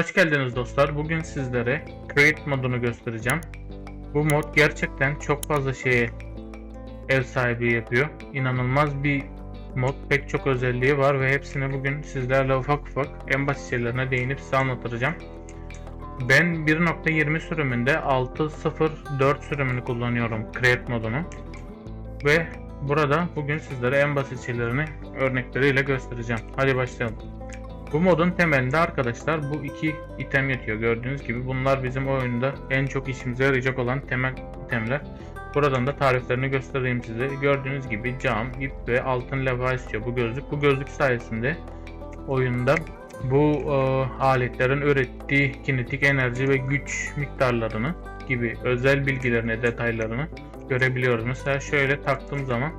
Hoş geldiniz dostlar. Bugün sizlere Create modunu göstereceğim. Bu mod gerçekten çok fazla şeye ev sahibi yapıyor. İnanılmaz bir mod. Pek çok özelliği var ve hepsini bugün sizlerle ufak ufak en basit şeylerine değinip size anlatacağım. Ben 1.20 sürümünde 6.04 sürümünü kullanıyorum Create modunu. Ve burada bugün sizlere en basit şeylerini örnekleriyle göstereceğim. Hadi başlayalım. Bu modun temelinde arkadaşlar bu iki item yatıyor. Gördüğünüz gibi bunlar bizim oyunda en çok işimize yarayacak olan temel itemler. Buradan da tariflerini göstereyim size. Gördüğünüz gibi cam, ip ve altın levha istiyor bu gözlük. Bu gözlük sayesinde oyunda bu e, aletlerin ürettiği kinetik enerji ve güç miktarlarını gibi özel bilgilerini, detaylarını görebiliyoruz. Mesela şöyle taktığım zaman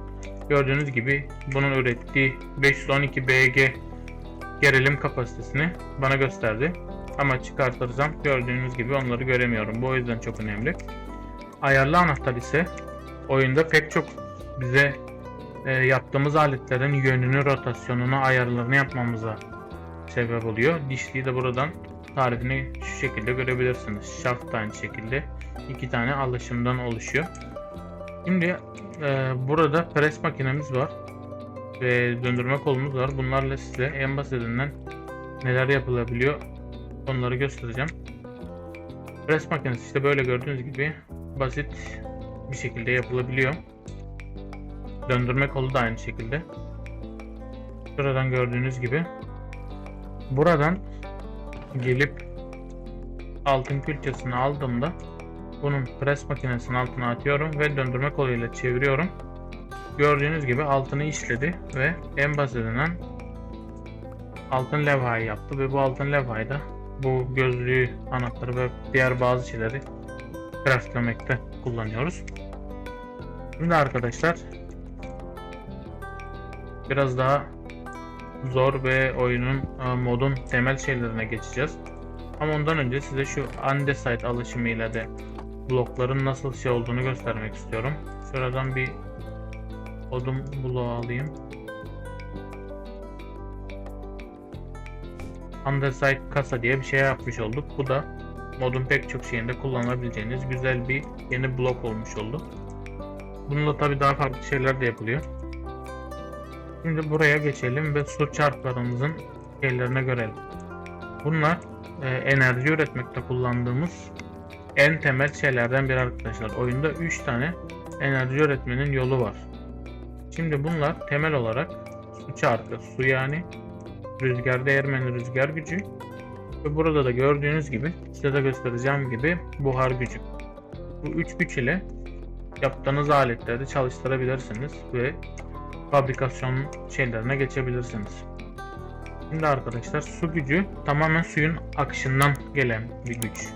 gördüğünüz gibi bunun ürettiği 512 BG gerilim kapasitesini bana gösterdi. Ama çıkartırsam gördüğünüz gibi onları göremiyorum. Bu o yüzden çok önemli. Ayarlı anahtar ise oyunda pek çok bize e, yaptığımız aletlerin yönünü, rotasyonunu, ayarlarını yapmamıza sebep oluyor. Dişliyi de buradan tarifini şu şekilde görebilirsiniz. Şaft aynı şekilde iki tane alışımdan oluşuyor. Şimdi e, burada pres makinemiz var ve döndürme kolumuz var. Bunlarla size en basitinden neler yapılabiliyor onları göstereceğim. Pres makinesi işte böyle gördüğünüz gibi basit bir şekilde yapılabiliyor. Döndürme kolu da aynı şekilde. Şuradan gördüğünüz gibi buradan gelip altın külçesini aldığımda bunun pres makinesinin altına atıyorum ve döndürme koluyla çeviriyorum. Gördüğünüz gibi altını işledi ve en basitinden altın levhayı yaptı ve bu altın levhayı da bu gözlüğü, anahtarı ve diğer bazı şeyleri craftlamekte kullanıyoruz. Şimdi arkadaşlar biraz daha zor ve oyunun e, modun temel şeylerine geçeceğiz. Ama ondan önce size şu andesite alışımıyla de blokların nasıl şey olduğunu göstermek istiyorum. Şuradan bir odun bloğu alayım. Andesite kasa diye bir şey yapmış olduk. Bu da modun pek çok şeyinde kullanabileceğiniz güzel bir yeni blok olmuş oldu. Bununla tabi daha farklı şeyler de yapılıyor. Şimdi buraya geçelim ve su çarklarımızın şeylerine görelim. Bunlar e, enerji üretmekte kullandığımız en temel şeylerden biri arkadaşlar. Oyunda 3 tane enerji üretmenin yolu var. Şimdi bunlar temel olarak su çarkı, su yani rüzgar değirmeni rüzgar gücü ve burada da gördüğünüz gibi size de göstereceğim gibi buhar gücü. Bu üç güç ile yaptığınız aletleri çalıştırabilirsiniz ve fabrikasyon şeylerine geçebilirsiniz. Şimdi arkadaşlar su gücü tamamen suyun akışından gelen bir güç.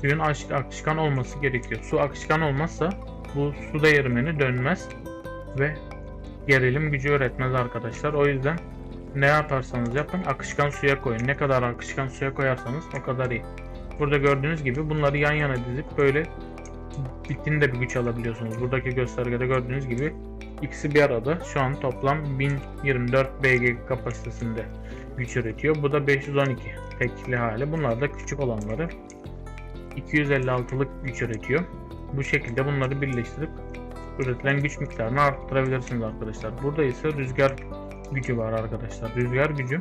Suyun akışkan olması gerekiyor. Su akışkan olmazsa bu su değirmeni dönmez ve gerilim gücü üretmez arkadaşlar. O yüzden ne yaparsanız yapın akışkan suya koyun. Ne kadar akışkan suya koyarsanız o kadar iyi. Burada gördüğünüz gibi bunları yan yana dizip böyle bittiğinde bir güç alabiliyorsunuz. Buradaki göstergede gördüğünüz gibi ikisi bir arada şu an toplam 1024 BG kapasitesinde güç üretiyor. Bu da 512 tekli hali. Bunlar da küçük olanları 256'lık güç üretiyor. Bu şekilde bunları birleştirip üretilen güç miktarını arttırabilirsiniz arkadaşlar. Burada ise rüzgar gücü var arkadaşlar. Rüzgar gücü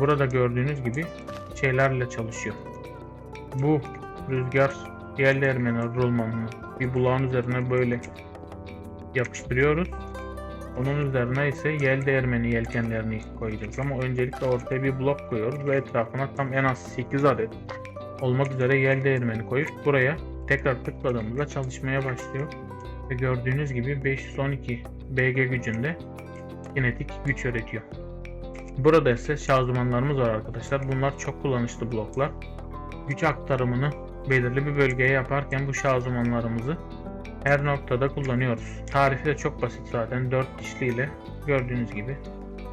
burada gördüğünüz gibi şeylerle çalışıyor. Bu rüzgar yel değirmeni rulmanını bir bulağın üzerine böyle yapıştırıyoruz. Onun üzerine ise yel değirmeni yelkenlerini koyacağız ama öncelikle ortaya bir blok koyuyoruz ve etrafına tam en az 8 adet olmak üzere yel değirmeni koyup buraya tekrar tıkladığımızda çalışmaya başlıyor ve gördüğünüz gibi 512 BG gücünde kinetik güç üretiyor. Burada ise şanzımanlarımız var arkadaşlar. Bunlar çok kullanışlı bloklar. Güç aktarımını belirli bir bölgeye yaparken bu şanzımanlarımızı her noktada kullanıyoruz. Tarifi de çok basit zaten. 4 dişli ile gördüğünüz gibi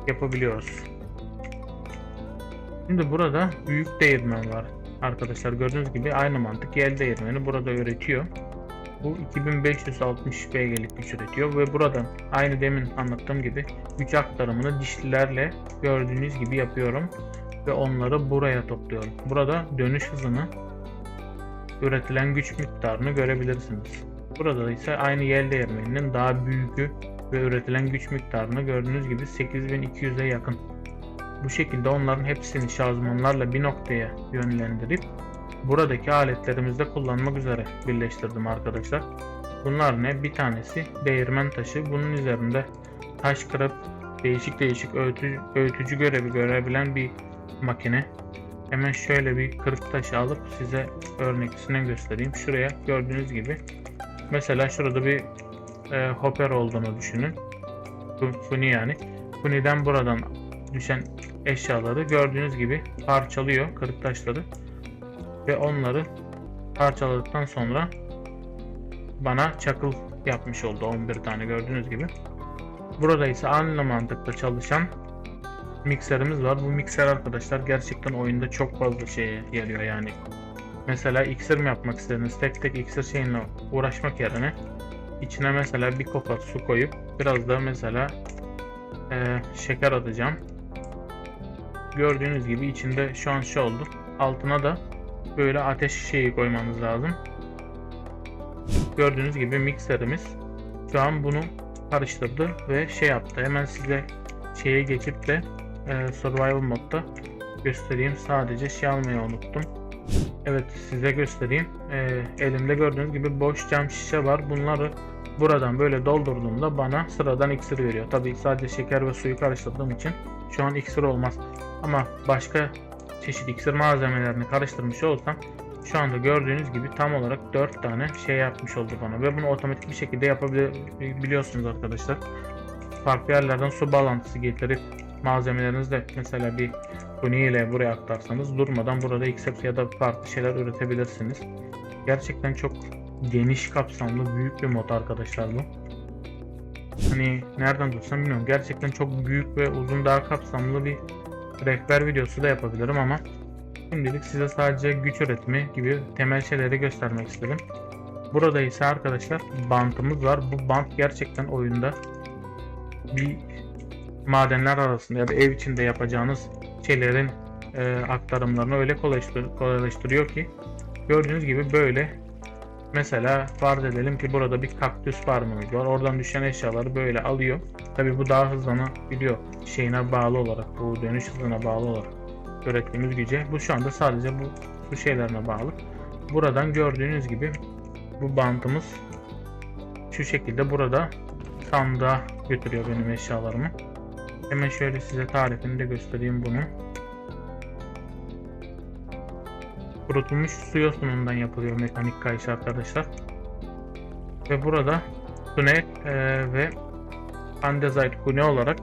yapabiliyoruz. Şimdi burada büyük değirmen var. Arkadaşlar gördüğünüz gibi aynı mantık yel değirmeni burada üretiyor. Bu 2560 BG'lik güç üretiyor ve buradan aynı demin anlattığım gibi güç aktarımını dişlilerle gördüğünüz gibi yapıyorum. ve onları buraya topluyorum. Burada dönüş hızını üretilen güç miktarını görebilirsiniz. Burada ise aynı yel değirmeninin daha büyüğü ve üretilen güç miktarını gördüğünüz gibi 8200'e yakın. Bu şekilde onların hepsini şarjmanlarla bir noktaya yönlendirip buradaki aletlerimizde kullanmak üzere birleştirdim arkadaşlar. Bunlar ne? Bir tanesi değirmen taşı. Bunun üzerinde taş kırıp değişik değişik öğütü, öğütücü görevi görebilen bir makine. Hemen şöyle bir kırık taşı alıp size örneklisinden göstereyim. Şuraya gördüğünüz gibi mesela şurada bir e, hopper olduğunu düşünün. Funi yani. Funi'den buradan düşen eşyaları gördüğünüz gibi parçalıyor kırık taşları ve onları parçaladıktan sonra bana çakıl yapmış oldu 11 tane gördüğünüz gibi. Burada ise aynı mantıkla çalışan mikserimiz var. Bu mikser arkadaşlar gerçekten oyunda çok fazla şeye yarıyor yani. Mesela iksir mi yapmak istediniz? Tek tek iksir şeyinle uğraşmak yerine içine mesela bir kopa su koyup biraz da mesela e, şeker atacağım. Gördüğünüz gibi içinde şu an şey oldu. Altına da böyle ateş şeyi koymanız lazım. Gördüğünüz gibi mikserimiz şu an bunu karıştırdı ve şey yaptı. Hemen size şeye geçip de e, survival modda göstereyim. Sadece şey almayı unuttum. Evet size göstereyim. E, elimde gördüğünüz gibi boş cam şişe var. Bunları buradan böyle doldurduğumda bana sıradan iksir veriyor. Tabii sadece şeker ve suyu karıştırdığım için şu an iksir olmaz. Ama başka çeşit iksir malzemelerini karıştırmış olsam şu anda gördüğünüz gibi tam olarak 4 tane şey yapmış oldu bana ve bunu otomatik bir şekilde yapabiliyorsunuz arkadaşlar. Farklı yerlerden su bağlantısı getirip malzemelerinizde mesela bir Huni ile buraya aktarsanız durmadan burada XF ya da farklı şeyler üretebilirsiniz. Gerçekten çok geniş kapsamlı büyük bir mod arkadaşlar bu. Hani nereden tutsam bilmiyorum. Gerçekten çok büyük ve uzun daha kapsamlı bir rehber videosu da yapabilirim ama Şimdilik size sadece güç üretimi gibi temel şeyleri göstermek istedim. Burada ise arkadaşlar bantımız var. Bu bant gerçekten oyunda bir madenler arasında ya da ev içinde yapacağınız şeylerin e, aktarımlarını öyle kolaylaştır kolaylaştırıyor ki gördüğünüz gibi böyle mesela farz edelim ki burada bir kaktüs farmımız var. Oradan düşen eşyaları böyle alıyor. Tabi bu daha hızlanabiliyor şeyine bağlı olarak bu dönüş hızına bağlı olarak ürettiğimiz güce. Bu şu anda sadece bu, bu şeylerine bağlı. Buradan gördüğünüz gibi bu bantımız şu şekilde burada sandığa götürüyor benim eşyalarımı. Hemen şöyle size tarifini de göstereyim bunu. Kurutulmuş su yosunundan yapılıyor mekanik kayış arkadaşlar. Ve burada tüne e, ve andezite kune olarak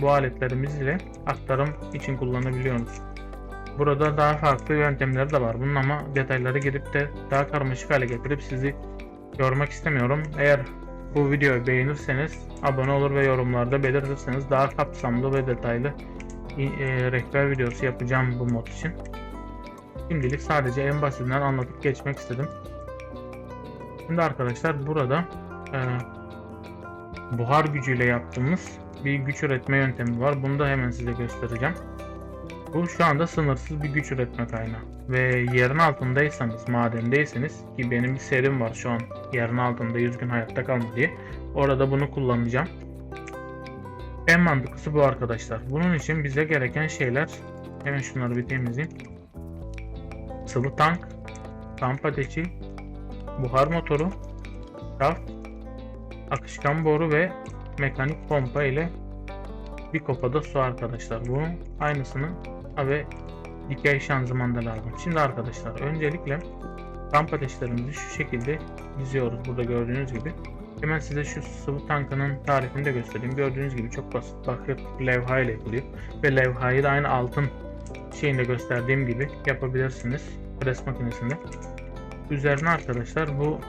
bu aletlerimiz ile aktarım için kullanabiliyoruz. Burada daha farklı yöntemleri de var. Bunun ama detaylara girip de daha karmaşık hale getirip sizi yormak istemiyorum. Eğer bu videoyu beğenirseniz abone olur ve yorumlarda belirtirseniz daha kapsamlı ve detaylı e, rehber videosu yapacağım bu mod için. Şimdilik sadece en basitinden anlatıp geçmek istedim. Şimdi arkadaşlar burada e, buhar gücüyle yaptığımız bir güç üretme yöntemi var. Bunu da hemen size göstereceğim. Bu şu anda sınırsız bir güç üretme kaynağı. Ve yerin altındaysanız, madendeyseniz ki benim bir serim var şu an yerin altında 100 gün hayatta kalma diye. Orada bunu kullanacağım. En mantıklısı bu arkadaşlar. Bunun için bize gereken şeyler hemen şunları bir temizleyeyim. Sıvı tank, kamp ateşi, buhar motoru, raf, akışkan boru ve mekanik pompa ile bir kopada su arkadaşlar. Bunun aynısını ve dikey şanzıman da lazım. Şimdi arkadaşlar öncelikle kamp ateşlerimizi şu şekilde diziyoruz. Burada gördüğünüz gibi. Hemen size şu sıvı tankının tarifini de göstereyim. Gördüğünüz gibi çok basit bakır levha ile yapılıyor. Ve levhayı da aynı altın şeyinde gösterdiğim gibi yapabilirsiniz. Pres makinesinde. Üzerine arkadaşlar bu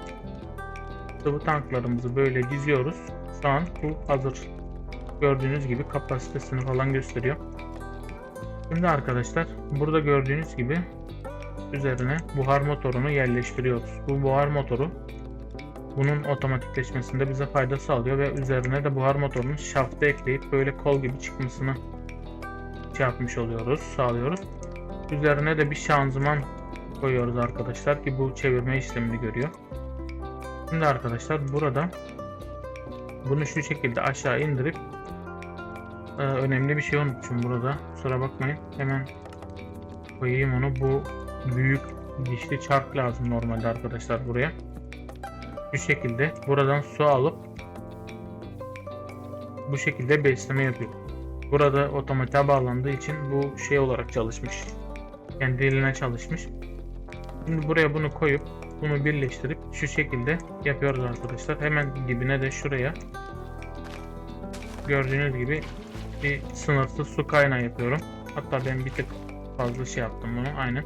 sıvı tanklarımızı böyle diziyoruz. Şu an bu hazır. Gördüğünüz gibi kapasitesini falan gösteriyor. Şimdi arkadaşlar burada gördüğünüz gibi üzerine buhar motorunu yerleştiriyoruz. Bu buhar motoru bunun otomatikleşmesinde bize fayda sağlıyor ve üzerine de buhar motorunun şaftı ekleyip böyle kol gibi çıkmasını şey yapmış oluyoruz, sağlıyoruz. Üzerine de bir şanzıman koyuyoruz arkadaşlar ki bu çevirme işlemini görüyor. Şimdi arkadaşlar burada bunu şu şekilde aşağı indirip e, önemli bir şey unutmuşum burada. Kusura bakmayın. Hemen koyayım onu. Bu büyük dişli çark lazım normalde arkadaşlar buraya. Bu şekilde buradan su alıp bu şekilde besleme yapıyor. Burada otomatiğe bağlandığı için bu şey olarak çalışmış. Kendi eline çalışmış. Şimdi buraya bunu koyup bunu birleştirip şu şekilde yapıyoruz arkadaşlar. Hemen dibine de şuraya gördüğünüz gibi bir sınırsız su kaynağı yapıyorum. Hatta ben bir tık fazla şey yaptım bunu aynen.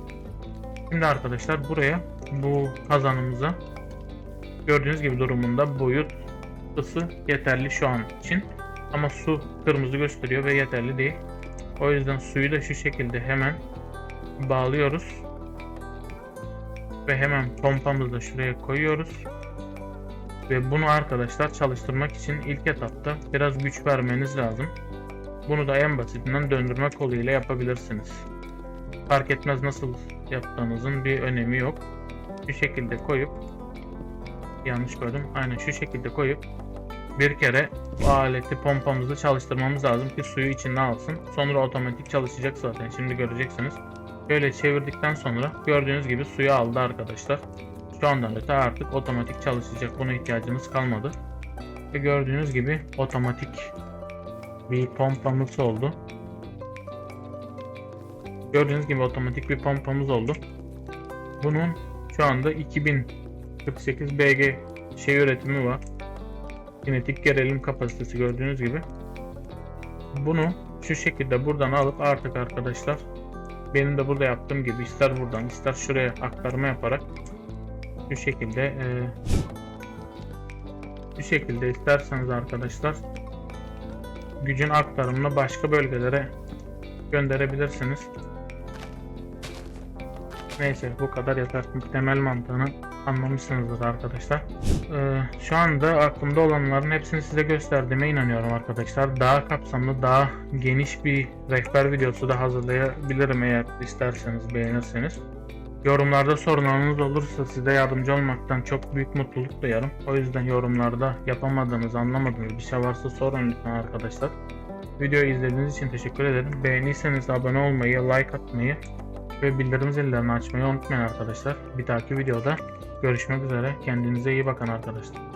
Şimdi arkadaşlar buraya bu kazanımıza gördüğünüz gibi durumunda boyut ısı yeterli şu an için. Ama su kırmızı gösteriyor ve yeterli değil. O yüzden suyu da şu şekilde hemen bağlıyoruz. Ve hemen pompamızı da şuraya koyuyoruz. Ve bunu arkadaşlar çalıştırmak için ilk etapta biraz güç vermeniz lazım. Bunu da en basitinden döndürme koluyla yapabilirsiniz. Fark etmez nasıl yaptığınızın bir önemi yok. Şu şekilde koyup yanlış koydum. Aynen şu şekilde koyup bir kere bu aleti pompamızı çalıştırmamız lazım ki suyu içine alsın. Sonra otomatik çalışacak zaten. Şimdi göreceksiniz. Böyle çevirdikten sonra gördüğünüz gibi suyu aldı arkadaşlar. Şu andan öte artık otomatik çalışacak. Buna ihtiyacımız kalmadı. Ve gördüğünüz gibi otomatik bir pompamız oldu. Gördüğünüz gibi otomatik bir pompamız oldu. Bunun şu anda 2048 BG şey üretimi var. Kinetik gerilim kapasitesi gördüğünüz gibi. Bunu şu şekilde buradan alıp artık arkadaşlar benim de burada yaptığım gibi ister buradan ister şuraya aktarma yaparak şu şekilde e, şu şekilde isterseniz arkadaşlar gücün aktarımını başka bölgelere gönderebilirsiniz. Neyse bu kadar yeter. Temel mantığını anlamışsınızdır arkadaşlar. Ee, şu anda aklımda olanların hepsini size gösterdiğime inanıyorum arkadaşlar. Daha kapsamlı, daha geniş bir rehber videosu da hazırlayabilirim eğer isterseniz, beğenirseniz. Yorumlarda sorunlarınız olursa size yardımcı olmaktan çok büyük mutluluk duyarım. O yüzden yorumlarda yapamadığınız, anlamadığınız bir şey varsa sorun lütfen arkadaşlar. Videoyu izlediğiniz için teşekkür ederim. Beğendiyseniz abone olmayı, like atmayı ve bildirim zillerini açmayı unutmayın arkadaşlar. Bir dahaki videoda görüşmek üzere. Kendinize iyi bakın arkadaşlar.